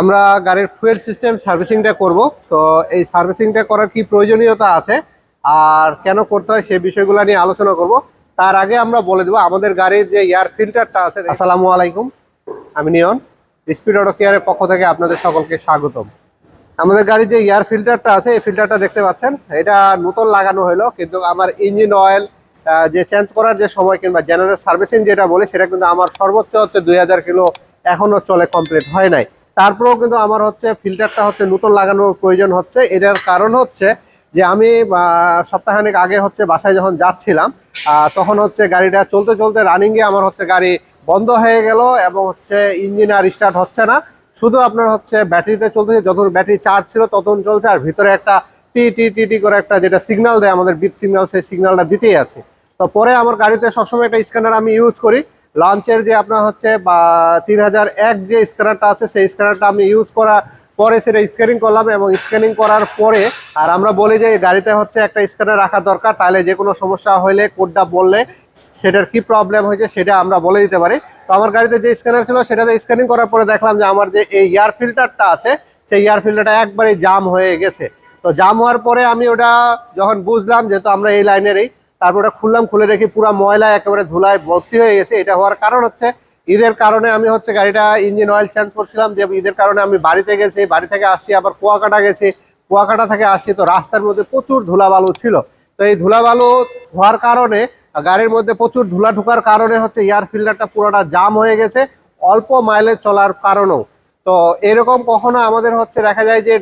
আমরা গাড়ির fuel system সার্ভিসিংটা করব। তো এই সার্ভিসিংটা করার কি প্রয়োজনীয়তা আছে আর কেন করতে হয় সেই বিষয়গুলো নিয়ে আলোচনা করব। তার আগে আমরা বলে দেবো আমাদের গাড়ির যে এয়ার ফিল্টারটা আছে আসসালামু আলাইকুম। আমি নিয়ন স্পিড অটো কেয়ারের পক্ষ থেকে আপনাদের সকলকে স্বাগতম। আমাদের গাড়ির যে এয়ার ফিল্টারটা আছে এই ফিল্টারটা দেখতে পাচ্ছেন। এটা নতুন লাগানো হলো কিন্তু আমার ইঞ্জিন অয়েল যে চেঞ্জ করার যে সময় কিংবা জেনারেল সার্ভিসিং যেটা বলে সেটা কিন্তু আমার সর্বোচ্চ হচ্ছে দুই হাজার কিলো এখনও চলে কমপ্লিট হয় নাই। তারপরেও কিন্তু আমার হচ্ছে ফিল্টারটা হচ্ছে নতুন লাগানোর প্রয়োজন হচ্ছে। এটার কারণ হচ্ছে যে আমি সপ্তাহখানেক আগে হচ্ছে বাসায় যখন যাচ্ছিলাম তখন হচ্ছে গাড়িটা চলতে চলতে রানিংয়ে আমার হচ্ছে গাড়ি বন্ধ হয়ে গেল এবং হচ্ছে ইঞ্জিন আর স্টার্ট হচ্ছে না। শুধু আপনার হচ্ছে ব্যাটারিতে চলতেছে যত ব্যাটারি চার্জ ছিল ততক্ষণ চলছে আর ভিতরে একটা টি টি টি টি করে একটা যেটা সিগনাল দেয়, আমাদের বিপ সিগনাল সেই সিগনালটা দিতেই আছে। তো পরে আমার গাড়িতে সবসময় একটা স্ক্যানার আমি ইউজ করি। লঞ্চের যে আপনার হচ্ছে, বা তিন হাজার এক যে স্ক্যানারটা আছে, সেই স্ক্যানারটা আমি ইউজ করা পরে সেটা স্ক্যানিং করলাম এবং স্ক্যানিং করার পরে, আর আমরা বলি যে গাড়িতে হচ্ছে একটা স্ক্যানার রাখা দরকার, তাহলে যে কোনো সমস্যা হলে কোডটা বললে সেটার কি প্রবলেম হয়েছে সেটা আমরা বলে দিতে পারি। তো আমার গাড়িতে যে স্ক্যানার ছিল, সেটাতে স্ক্যানিং করার পরে দেখলাম যে আমার যে এই এয়ার ফিল্টারটা আছে, সেই এয়ার ফিল্টারটা একবারে জাম হয়ে গেছে। তো জাম হওয়ার পরে আমি ওটা যখন বুঝলাম, যেহেতু আমরা এই লাইনেরই তারপর ওটা খুললাম, খুলে দেখি পুরো ময়লা একেবারে ধুলায় ভর্তি হয়ে গেছে। এটা হওয়ার কারণ হচ্ছে, ঈদের কারণে আমি হচ্ছে গাড়িটা ইঞ্জিন অয়েল চেঞ্জ করছিলাম, যে ঈদের কারণে আমি বাড়িতে গেছি, বাড়ি থেকে আসছি, আবার কুয়াকাটা গেছি। কুয়াকাটা থেকে আসছি তো রাস্তার মধ্যে প্রচুর ধুলাবালু ছিল। তো এই ধুলাবালু হওয়ার কারণে, গাড়ির মধ্যে প্রচুর ধুলা ঢোকার কারণে হচ্ছে এয়ার ফিল্টারটা পুরোটা জাম হয়ে গেছে, অল্প মাইলেজ চলার কারণেও। তো এরকম কখনো আমাদের হচ্ছে দেখা যায় যে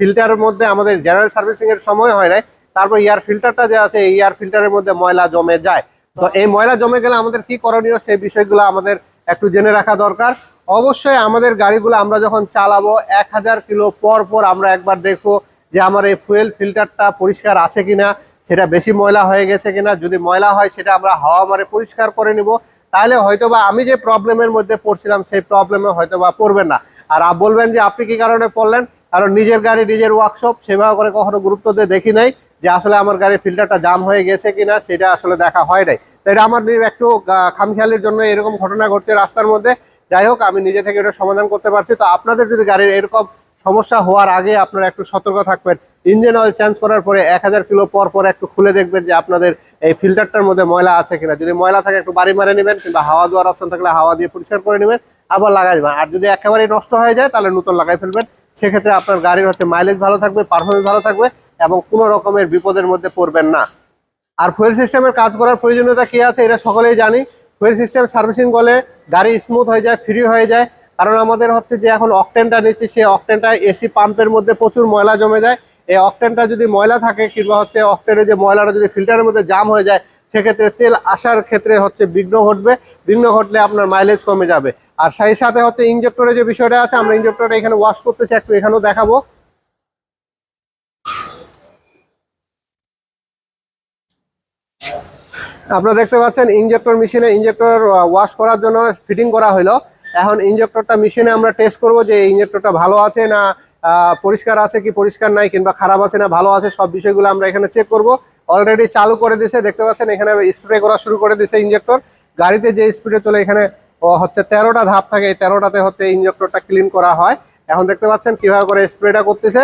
ফিল্টারের মধ্যে আমাদের জেনারেল সার্ভিসিংয়ের সময় হয় নাই। তারপর এয়ার ফিল্টারটা যে আছে এয়ার ফিল্টারের মধ্যে ময়লা জমে যায়। তো এই ময়লা জমে গেলে আমাদের কি করণীয়? সেই বিষয়গুলো আমাদের একটু জেনে রাখা দরকার। অবশ্যই আমাদের গাড়িগুলো আমরা যখন চালাবো, এক হাজার কিলো পর পর আমরা একবার দেখব যে আমার এই ফুয়েল ফিল্টারটা পরিষ্কার আছে কিনা, সেটা বেশি ময়লা হয়ে গেছে কিনা। যদি ময়লা হয়, সেটা আমরা হাওয়া মারে পরিষ্কার করে নিব। তাহলে হয়তোবা আমি যে প্রবলেমের মধ্যে পড়ছিলাম, সেই প্রবলেমে হয়তোবা পড়বেন না। আর বলবেন যে, আপনি কি কারণে পড়লেন? কারণ নিজের গাড়ি, নিজের ওয়ার্কশপ সেভাবে করে কখনো গুরুত্ব দিয়ে দেখি নাই। যে আসলে আমার গাড়ির ফিল্টারটা জাম হয়ে গেছে কিনা সেটা আসলে দেখা হয় নাই। তো এটা আমার একটু খামখেয়ালির জন্য এরকম ঘটনা ঘটছে রাস্তার মধ্যে। যাই হোক, আমি নিজে থেকে এটা সমাধান করতে পারছি। তো আপনাদের যদি গাড়ির এরকম সমস্যা হওয়ার আগে আপনারা একটু সতর্ক থাকবেন। ইঞ্জিন অয়েল চেঞ্জ করার পরে এক হাজার কিলো পর পর একটু খুলে দেখবেন যে আপনাদের এই ফিল্টারটার মধ্যে ময়লা আছে কিনা। যদি ময়লা থাকে, একটু বাড়ি মারে নেবেন কিংবা হাওয়া দেওয়ার অপশন থাকলে হাওয়া দিয়ে পরিষ্কার করে নেবেন, আবার লাগাই দেবেন। আর যদি একেবারেই নষ্ট হয়ে যায়, তাহলে নতুন লাগাই ফেলবেন। সেক্ষেত্রে আপনার গাড়ির হচ্ছে মাইলেজ ভালো থাকবে পারফরমেন্স ভালো থাকবে। এবং কোনো রকমের বিপদের মধ্যে পড়বেন না। আর ফুয়েল সিস্টেমের কাজ করার প্রয়োজনীয়তা কী আছে এটা সকলেই জানি। ফুয়েল সিস্টেম সার্ভিসিং করলে গাড়ি স্মুথ হয়ে যায় ফ্রি হয়ে যায়। কারণ আমাদের হচ্ছে যে এখন অকটেনটা নিচ্ছি, সেই অকটেনটা এসি পাম্পের মধ্যে প্রচুর ময়লা জমে যায়। এই অকটেনটা যদি ময়লা থাকে কিংবা হচ্ছে অকটেনের যে ময়লাটা যদি ফিল্টারের মধ্যে জাম হয়ে যায়, সেক্ষেত্রে তেল আসার ক্ষেত্রে হচ্ছে বিঘ্ন ঘটবে। বিঘ্ন ঘটলে আপনার মাইলেজ কমে যাবে। আর সেই সাথে হচ্ছে ইঞ্জেক্টরের যে বিষয়টা আছে, আমরা ইঞ্জেক্টরটা এখানে ওয়াশ করতেছি একটু এখানেও দেখাবো। আপনারা দেখতে পাচ্ছেন ইঞ্জেক্টর মেশিনে ইঞ্জেক্টর ওয়াশ করার জন্য ফিটিং করা হলো এখন ইঞ্জেক্টরটা মেশিনে আমরা টেস্ট করব যে ইঞ্জেক্টরটা ভালো আছে না পরিষ্কার আছে কি পরিষ্কার নাই কিংবা খারাপ আছে না, ভালো আছে, সব বিষয়গুলো আমরা এখানে চেক করব। অলরেডি চালু করে দিয়েছে দেখতে পাচ্ছেন এখানে স্প্রে করা শুরু করে দিয়েছে ইঞ্জেক্টর গাড়িতে যে স্পিডে চলে এখানে হচ্ছে তেরোটা ধাপ থাকে, এই তেরোটাতে হচ্ছে ইঞ্জেক্টরটা ক্লিন করা হয়। এখন দেখতে পাচ্ছেন কীভাবে করে স্প্রেটা করতেছে।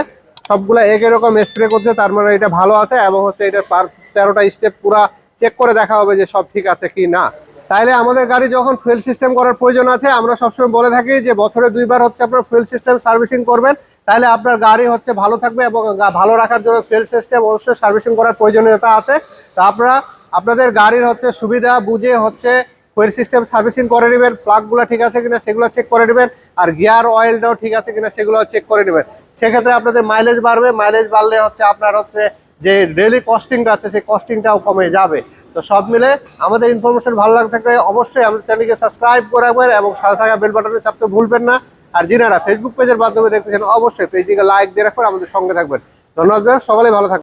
সবগুলা একই রকম স্প্রে করছে, তার মানে এটা ভালো আছে এবং হচ্ছে এটা পার তেরোটা স্টেপ পুরা চেক করে দেখা হবে যে সব ঠিক আছে কি না। তাইলে আমাদের গাড়ি যখন ফুয়েল সিস্টেম করার প্রয়োজন আছে, আমরা সবসময় বলে থাকি যে বছরে দুইবার হচ্ছে আপনার ফুয়েল সিস্টেম সার্ভিসিং করবেন। তাহলে আপনার গাড়ি হচ্ছে ভালো থাকবে এবং ভালো রাখার জন্য ফুয়েল সিস্টেম অবশ্যই সার্ভিসিং করার প্রয়োজনীয়তা আছে। তো আপনারা, আপনাদের গাড়ির হচ্ছে সুবিধা বুঝে হচ্ছে ফুয়েল সিস্টেম সার্ভিসিং করে নেবেন। প্লাগগুলো ঠিক আছে কিনা সেগুলো চেক করে নেবেন। আর গিয়ার অয়েলটাও ঠিক আছে কিনা সেগুলো চেক করে নেবেন। সেক্ষেত্রে আপনাদের মাইলেজ বাড়বে। মাইলেজ বাড়লে হচ্ছে আপনার হচ্ছে যে ডেলি কস্টিংটা আছে, সেই কস্টিংটাও কমে যাবে। তো সব মিলে আমাদের ইনফরমেশন ভালো লাগতে থাকলে অবশ্যই আমাদের চ্যানেলকে সাবস্ক্রাইব করে রাখবেন এবং সাথে থাকা বেল বাটনে চাপতে ভুলবেন না। আর যিনারা ফেসবুক পেজের মাধ্যমে দেখতেছেন, অবশ্যই পেজটিকে লাইক দিয়ে রাখবেন, আমাদের সঙ্গে থাকবেন। ধন্যবাদ সকলে ভালো থাকবেন।